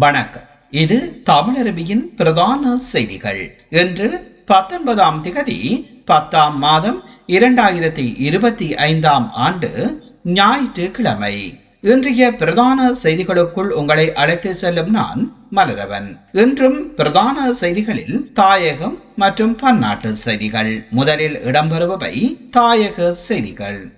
வணக்கம். இது தமிழருவியின் பிரதான செய்திகள். இன்று பத்தொன்பதாம் திகதி பத்தாம் மாதம் இரண்டாயிரத்தி இருபத்தி ஐந்தாம் ஆண்டு ஞாயிற்றுக்கிழமை. இன்றைய பிரதான செய்திகளுக்குள் உங்களை அழைத்து செல்லும் நான் மலரவன். இன்றும் பிரதான செய்திகளில் தாயகம் மற்றும் பன்னாட்டு செய்திகள். முதலில் இடம்பெறுபவை தாயக செய்திகள்.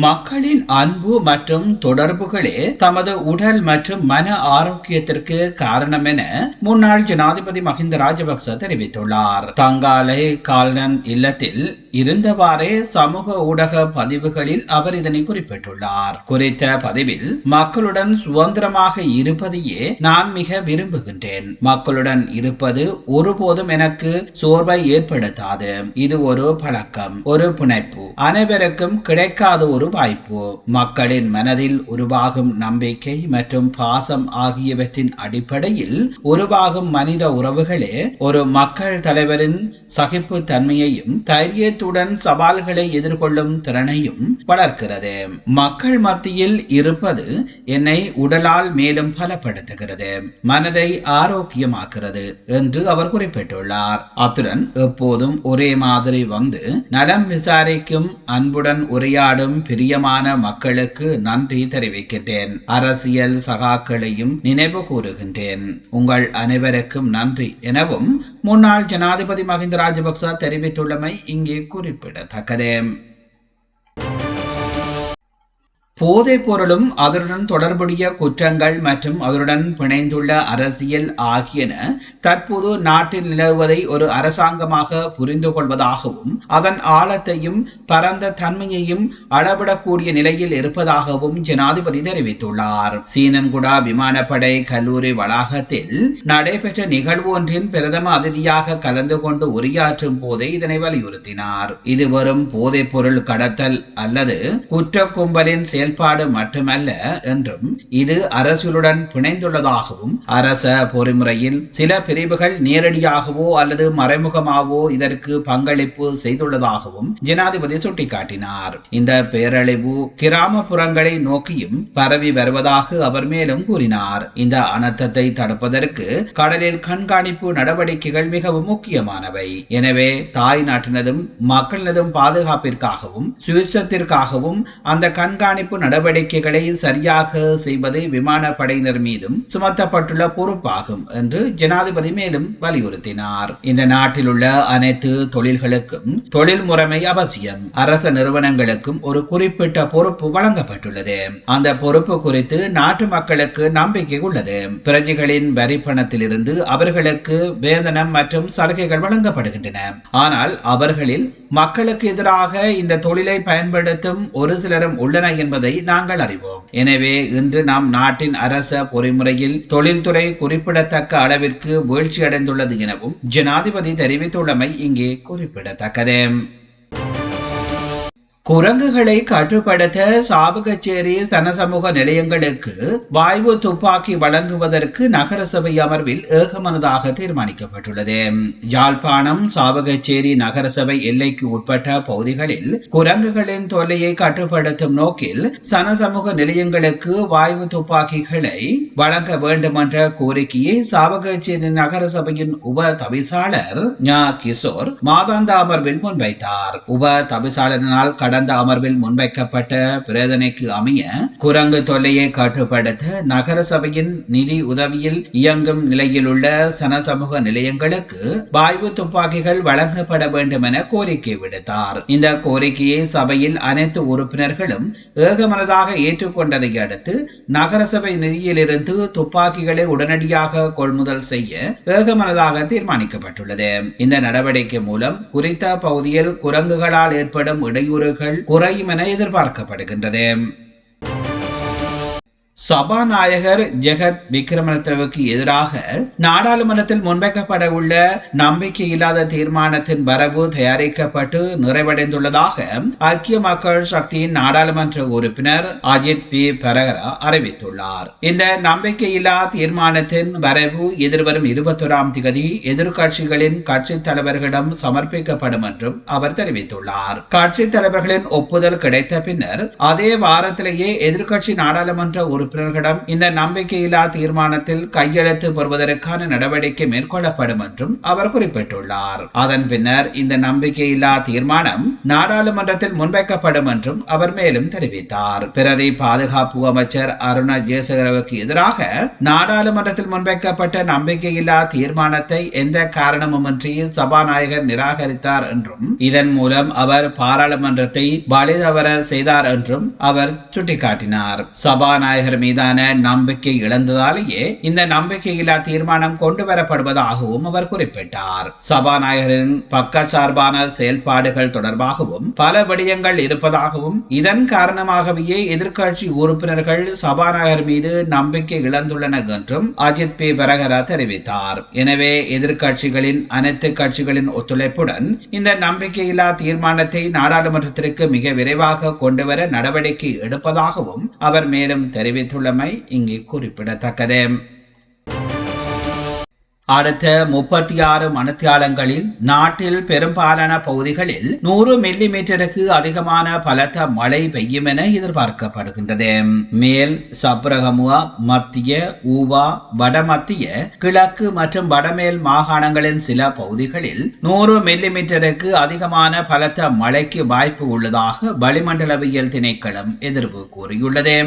மக்களின் அன்பு மற்றும் தொடர்புகளே தமது உடல் மற்றும் மன ஆரோக்கியத்திற்கு காரணம் என முன்னாள் ஜனாதிபதி மஹிந்த ராஜபக்ச தெரிவித்துள்ளார். தங்காலை கால்டன் இல்லத்தில் இருந்தவாறே சமூக ஊடக பதிவுகளில் அவர் இதனை குறிப்பிட்டுள்ளார். குறித்த பதிவில் மக்களுடன் சுதந்திரமாக இருப்பதையே நான் மிக விரும்புகின்றேன். மக்களுடன் இருப்பது ஒருபோதும் எனக்கு சோர்வை ஏற்படுத்தாது. இது ஒரு பழக்கம் ஒரு புனைப்பு அனைவருக்கும் கிடைக்காத ஒரு ஒரு வாய்ப்பு மக்களின் மனதில் உருவாகும் நம்பிக்கை மற்றும் பாசம் ஆகியவற்றின் அடிப்படையில் உருவாகும் மனித உறவுகளே ஒரு மக்கள் தலைவரின் சகிப்பு தன்மையையும் தைரியத்துடன் சவால்களை எதிர்கொள்ளும் திறனையும் வளர்க்கிறது. மக்கள் மத்தியில் இருப்பது என்னை உடலால் மேலும் பலப்படுத்துகிறது மனதை ஆரோக்கியமாக்குறது என்று அவர் குறிப்பிட்டுள்ளார். அத்துடன் எப்போதும் ஒரே மாதிரி வந்து நலம் விசாரிக்கும் அன்புடன் உரையாடும் பிரியமான மக்களுக்கு நன்றி தெரிவிக்கின்றேன். அரசியல் சகாக்களையும் நினைவு கூறுகின்றேன். உங்கள் அனைவருக்கும் நன்றி எனவும் முன்னாள் ஜனாதிபதி மஹிந்த ராஜபக்ச தெரிவித்துள்ளமை இங்கே குறிப்பிடத்தக்கது. போதைப் பொருளும் அதனுடன் தொடர்புடைய குற்றங்கள் மற்றும் அதனுடன் பிணைந்துள்ள அரசியல் ஆகியன தற்போது நாட்டில் நிலவுவதை ஒரு அரசாங்கமாக புரிந்து கொள்வதாகவும் அதன் ஆழத்தையும் பரந்த தன்மையையும் அளவிடக்கூடிய நிலையில் இருப்பதாகவும் ஜனாதிபதி தெரிவித்துள்ளார். சீனன்குடா விமானப்படை கல்லூரி வளாகத்தில் நடைபெற்ற நிகழ்வு ஒன்றின் பிரதம அதிதியாக கலந்து கொண்டு உரையாற்றும் போதே இதனை வலியுறுத்தினார். இது வெறும் போதைப் பொருள் கடத்தல் அல்லது குற்ற கும்பலின் செயல் செயல்பாடு மட்டுமல்ல என்றும் இது அரசுடன் பிணைந்துள்ளதாகவும் அரச பொறிமுறையில் சில பிரிவுகள் நேரடியாகவோ அல்லது மறைமுகமாகவோ இதற்கு பங்களிப்பு செய்துள்ளதாகவும் ஜனாதிபதி சுட்டிக்காட்டினார். இந்த பேரழிவு கிராமப்புறங்களை நோக்கியும் பரவி வருவதாக அவர் மேலும் கூறினார். இந்த அனர்த்தத்தை தடுப்பதற்கு கடலில் கண்காணிப்பு நடவடிக்கைகள் மிகவும் முக்கியமானவை. எனவே தாய் நாட்டினதும் மக்களினதும் பாதுகாப்பிற்காகவும் சுவிசத்திற்காகவும் அந்த கண்காணிப்பு நடவடிக்கைகளை சரியாக செய்வது விமானப்படையினர் மீதும் சுமத்தப்பட்டுள்ள பொறுப்பாகும் என்று ஜனாதிபதி மேலும் வலியுறுத்தினார். இந்த நாட்டில் உள்ள அனைத்து தொழில்களுக்கும் தொழில் முறைமை அவசியம். அரச நிறுவனங்களுக்கும் ஒரு குறிப்பிட்ட பொறுப்பு வழங்கப்பட்டுள்ளது. அந்த பொறுப்பு குறித்து நாட்டு மக்களுக்கு நம்பிக்கை உள்ளது. பிரஜைகளின் வரி பணத்திலிருந்து அவர்களுக்கு வேதனம் மற்றும் சலுகைகள் வழங்கப்படுகின்றன. ஆனால் அவர்களில் மக்களுக்கு எதிராக இந்த தொழிலை பயன்படுத்தும் ஒரு சிலரும் உள்ளன என்பது நாங்கள் அறிவோம். எனவே இன்று நாம் நாட்டின் அரச பொறிமுறையில் தொழில்துறை குறிப்பிடத்தக்க அளவிற்கு வீழ்ச்சியடைந்துள்ளது எனவும் ஜனாதிபதி தெரிவித்துள்ளமை இங்கே குறிப்பிடத்தக்கது. குரங்குகளை கட்டுப்படுத்த சாபகச்சேரி சனசமூக நிலையங்களுக்கு வாய்வு துப்பாக்கி வழங்குவதற்கு நகரசபை அமர்வில் ஏகமனதாக தீர்மானிக்கப்பட்டுள்ளது. யாழ்ப்பாணம் சாபகச்சேரி நகரசபை எல்லைக்கு உட்பட்ட பகுதிகளில் குரங்குகளின் தொல்லையை கட்டுப்படுத்தும் நோக்கில் சனசமூக நிலையங்களுக்கு வாய்வு துப்பாக்கிகளை வழங்க வேண்டும் என்ற கோரிக்கையை சாபகச்சேரி நகரசபையின் உப தவிசாளர் ஞா கிஷோர் மாதாந்த அமர்வில் முன்வைத்தார். உப தவிசாளரினால் கடந்த அமர்வில் முன்வைக்கப்பட்ட பிரேதனைக்கு அமைய குரங்கு தொல்லையை கட்டுப்படுத்த நகர சபையின் நிதி உதவியில் இயங்கும் நிலையில் உள்ள சனசமூக நிலையங்களுக்கு வாய்வு துப்பாக்கிகள் வழங்கப்பட வேண்டும் என கோரிக்கை விடுத்தார். இந்த கோரிக்கையை சபையில் அனைத்து உறுப்பினர்களும் ஏகமனதாக ஏற்றுக்கொண்டதை அடுத்து நகரசபை நிதியிலிருந்து துப்பாக்கிகளை உடனடியாக கொள்முதல் செய்ய ஏகமனதாக தீர்மானிக்கப்பட்டுள்ளது. இந்த நடவடிக்கை மூலம் குறித்த பகுதியில் குரங்குகளால் ஏற்படும் இடையூறுகள் குறையும் என எதிர்பார்க்கப்படுகின்றது. சபாநாயகர் ஜெகத் விக்ரமரத்னவுக்கு எதிராக நாடாளுமன்றத்தில் முன்வைக்கப்பட உள்ள நம்பிக்கையில்லாத தீர்மானத்தின் வரவு தயாரிக்கப்பட்டு நிறைவடைந்துள்ளதாக ஐக்கிய மக்கள் சக்தியின் நாடாளுமன்ற உறுப்பினர் அஜித் பி. பரகரா அறிவித்துள்ளார். இந்த நம்பிக்கையில்லா தீர்மானத்தின் வரவு எதிர்வரும் இருபத்தொராம் திகதி எதிர்கட்சிகளின் கட்சி தலைவர்களிடம் சமர்ப்பிக்கப்படும் என்றும் அவர் தெரிவித்துள்ளார். கட்சி தலைவர்களின் ஒப்புதல் கிடைத்த பின்னர் அதே வாரத்திலேயே எதிர்கட்சி நாடாளுமன்ற உறுப்பினர் உறுப்பினர்களிடம் இந்த நம்பிக்கையில்லா தீர்மானத்தில் கையெழுத்து பெறுவதற்கான நடவடிக்கை மேற்கொள்ளப்படும் என்றும் அவர் குறிப்பிட்டுள்ளார். அதன் பின்னர் இந்த நம்பிக்கையில்லா தீர்மானம் நாடாளுமன்றத்தில் முன்வைக்கப்படும் என்றும் அவர் மேலும் தெரிவித்தார். பிரதி பாதுகாப்பு அமைச்சர் அருணா ஜெயசேகரவுக்கு எதிராக நாடாளுமன்றத்தில் முன்வைக்கப்பட்ட நம்பிக்கையில்லா தீர்மானத்தை எந்த காரணமுமின்றி சபாநாயகர் நிராகரித்தார் என்றும் இதன் மூலம் அவர் பாராளுமன்றத்தை பலிதவர செய்தார் என்றும் அவர் சுட்டிக்காட்டினார். சபாநாயகர் மீதான நம்பிக்கை இழந்ததாலேயே இந்த நம்பிக்கையில்லா தீர்மானம் கொண்டு வரப்படுவதாகவும் அவர் குறிப்பிட்டார். சபாநாயகரின் பக்க சார்பான செயல்பாடுகள் தொடர்பாகவும் பல விடயங்கள் இருப்பதாகவும் இதன் காரணமாகவே எதிர்கட்சி உறுப்பினர்கள் சபாநாயகர் மீது நம்பிக்கை இழந்துள்ளனர் என்றும் அஜித் பி. பரகரா தெரிவித்தார். எனவே எதிர்க்கட்சிகளின் அனைத்து கட்சிகளின் ஒத்துழைப்புடன் இந்த நம்பிக்கையில்லா தீர்மானத்தை நாடாளுமன்றத்திற்கு மிக விரைவாக கொண்டுவர நடவடிக்கை எடுப்பதாகவும் அவர் மேலும் தெரிவித்துள்ளமை இங்கு குறிப்பிடத்தக்கது. அடுத்த முப்பத்தி ஆறு மணித்தியாலங்களில் நாட்டில் பெரும்பாலான பகுதிகளில் நூறு மில்லி மீட்டருக்கு அதிகமான பலத்த மழை பெய்யும் என எதிர்பார்க்கப்படுகின்றது. மேல் சப்ரகமுவா மத்திய ஊவா வடமத்திய கிழக்கு மற்றும் வடமேல் மாகாணங்களின் சில பகுதிகளில் நூறு மில்லி மீட்டருக்கு அதிகமான பலத்த மழைக்கு வாய்ப்பு உள்ளதாக வளிமண்டலவியல் திணைக்களம் எதிர்ப்பு கூறியுள்ளது.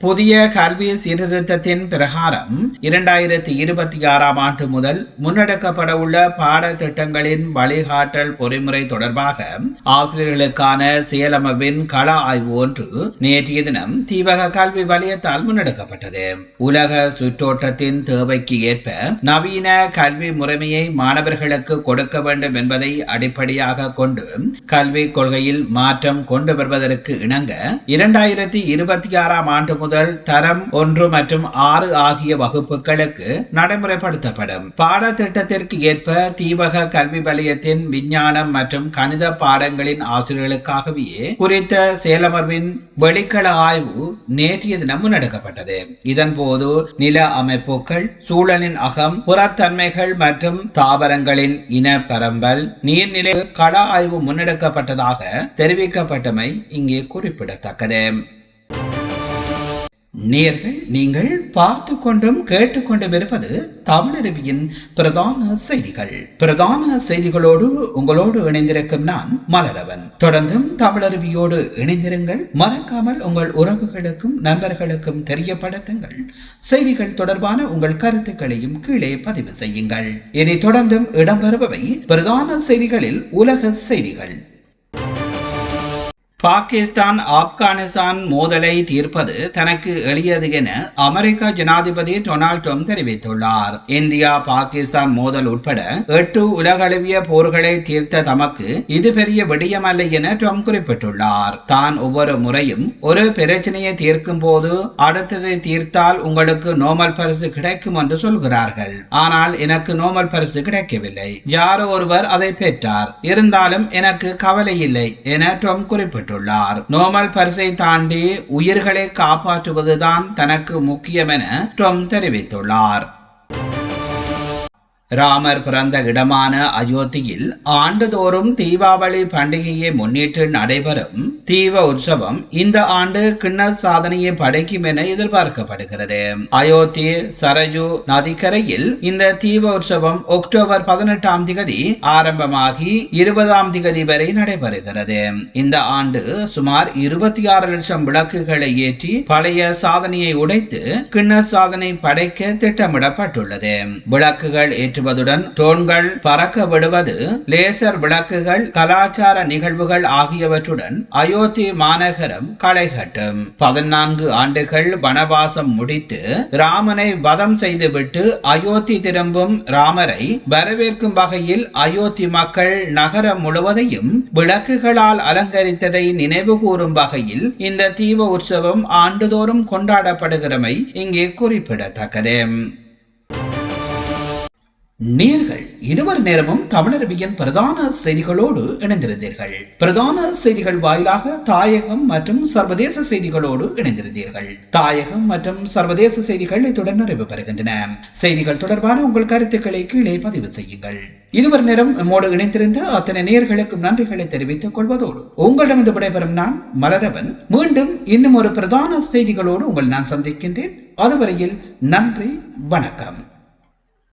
புதிய கல்வி சீர்திருத்தத்தின் பிரகாரம் இரண்டாயிரத்தி இருபத்தி ஆறாம் ஆண்டு முதல் முன்னெடுக்கப்பட உள்ள பாடத்திட்டங்களின் வழிகாட்டல் பொறிமுறை தொடர்பாக ஆசிரியர்களுக்கான செயலமைவின் கள ஆய்வு ஒன்று நேற்றைய தினம் தீவக கல்வி வலயத்தால் முன்னெடுக்கப்பட்டது. உலக சுற்றோட்டத்தின் தேவைக்கு ஏற்ப நவீன கல்வி முறைமையை மாணவர்களுக்கு கொடுக்க வேண்டும் என்பதை அடிப்படையாக கொண்டு கல்விக் கொள்கையில் மாற்றம் கொண்டு வருவதற்கு இணங்க இரண்டாயிரத்தி இருபத்தி ஆறாம் ஆண்டு முதல் முதல் தரம் ஒன்று மற்றும் ஆறு ஆகிய வகுப்புகளுக்கு நடைமுறைப்படுத்தப்படும். பாடத்திட்டத்திற்கு ஏற்ப தீபக கல்வி வலயத்தின் விஞ்ஞானம் மற்றும் கணித பாடங்களின் ஆசிரியர்களுக்காகவே குறித்த செயலமர்வின் வெளிக்கள ஆய்வு நேற்றைய தினம் முன்னெடுக்கப்பட்டது இதன் போது நில அமைப்புகள் சூழலின் அகம் புறத்தன்மைகள் மற்றும் தாவரங்களின் இன பரம்பல் நீர்நிலை கள ஆய்வு முன்னெடுக்கப்பட்டதாக தெரிவிக்கப்பட்டமை இங்கே குறிப்பிடத்தக்கது. நேர்கள் நீங்கள் பார்த்து கொண்டும் கேட்டுக்கொண்டும் இருப்பது தமிழருவியின் பிரதான செய்திகள். பிரதான செய்திகளோடு உங்களோடு இணைந்திருக்கும் நான் மலரவன். தொடர்ந்தும் தமிழருவியோடு இணைந்திருங்கள். மறக்காமல் உங்கள் உறவுகளுக்கும் நண்பர்களுக்கும் தெரியப்படுத்துங்கள். செய்திகள் தொடர்பான உங்கள் கருத்துக்களையும் கீழே பதிவு செய்யுங்கள். இனி தொடர்ந்தும் இடம்பெறுபவை பிரதான செய்திகளில் உலக செய்திகள். பாகிஸ்தான் ஆப்கானிஸ்தான் மோதலை தீர்ப்பது தனக்கு எளியது என அமெரிக்க ஜனாதிபதி டொனால்ட் ட்ரம்ப் தெரிவித்துள்ளார். இந்தியா பாகிஸ்தான் மோதல் உட்பட எட்டு உலகளவிய போர்களை தீர்த்த தமக்கு இது பெரிய விடயமல்ல என ட்ரம்ப் குறிப்பிட்டுள்ளார். தான் ஒவ்வொரு முறையும் ஒரு பிரச்சனையை தீர்க்கும் போது அடுத்ததை தீர்த்தால் உங்களுக்கு நோமல் பரிசு கிடைக்கும் என்று சொல்கிறார்கள். ஆனால் எனக்கு நோமல் பரிசு கிடைக்கவில்லை. யாரோ ஒருவர் அதை பெற்றார். இருந்தாலும் எனக்கு கவலை இல்லை என ட்ரம்ப் குறிப்பிட்டார் குறிப்பிட்டுள்ளார். நோமல் பரிசை தாண்டி உயிர்களை காப்பாற்றுவதுதான் தனக்கு முக்கியம் என தெரிவித்துள்ளார். ராமர் பிறந்த இடமான அயோத்தியில் ஆண்டுதோறும் தீபாவளி பண்டிகையை முன்னிட்டு நடைபெறும் தீப உற்சவம் இந்த ஆண்டு கிண்ண சாதனையை படைக்கும் என எதிர்பார்க்கப்படுகிறது. அயோத்தி சரயு நதிக்கரையில் இந்த தீப உற்சவம் அக்டோபர் பதினெட்டாம் திகதி ஆரம்பமாகி இருபதாம் திகதி வரை நடைபெறுகிறது. இந்த ஆண்டு சுமார் இருபத்தி ஆறு லட்சம் விளக்குகளை ஏற்றி பழைய சாதனையை உடைத்து கிண்ண சாதனை படைக்க திட்டமிடப்பட்டுள்ளது. விளக்குகள் ஏற்று ஏற்றுவதுடன் டோன்கள் பறக்க விடுவது லேசர் விளக்குகள் கலாச்சார நிகழ்வுகள் ஆகியவற்றுடன் அயோத்தி மாநகரம் களைகட்டும். பதினான்கு ஆண்டுகள் வனவாசம் முடித்து ராமனை வதம் செய்துவிட்டு அயோத்தி திரும்பும் ராமரை வரவேற்கும் வகையில் அயோத்தி மக்கள் நகரம் முழுவதையும் விளக்குகளால் அலங்கரித்ததை நினைவுகூறும் வகையில் இந்த தீப உற்சவம் ஆண்டுதோறும் கொண்டாடப்படுகிறமை இங்கே குறிப்பிடத்தக்கது. நீர்கள் இதுவரை நேரமும் தமிழரபியின் பிரதான செய்திகளோடு இணைந்திருந்தீர்கள். பிரதான செய்திகள் வாயிலாக தாயகம் மற்றும் சர்வதேச செய்திகளோடு இணைந்திருந்தீர்கள். தாயகம் மற்றும் சர்வதேச செய்திகள் இத்துடன் நிறைவு பெறுகின்றன. செய்திகள் தொடர்பான உங்கள் கருத்துக்களை கீழே பதிவு செய்யுங்கள். இதுவரை நேரம் நம்மோடு இணைந்திருந்த அத்தனை நேர்களுக்கும் நன்றிகளை தெரிவித்துக் கொள்வதோடு உங்களிடமிருந்து விடைபெறும் நான் மலரவன். மீண்டும் இன்னும் ஒரு பிரதான செய்திகளோடு உங்கள் நான் சந்திக்கின்றேன். அதுவரையில் நன்றி வணக்கம்.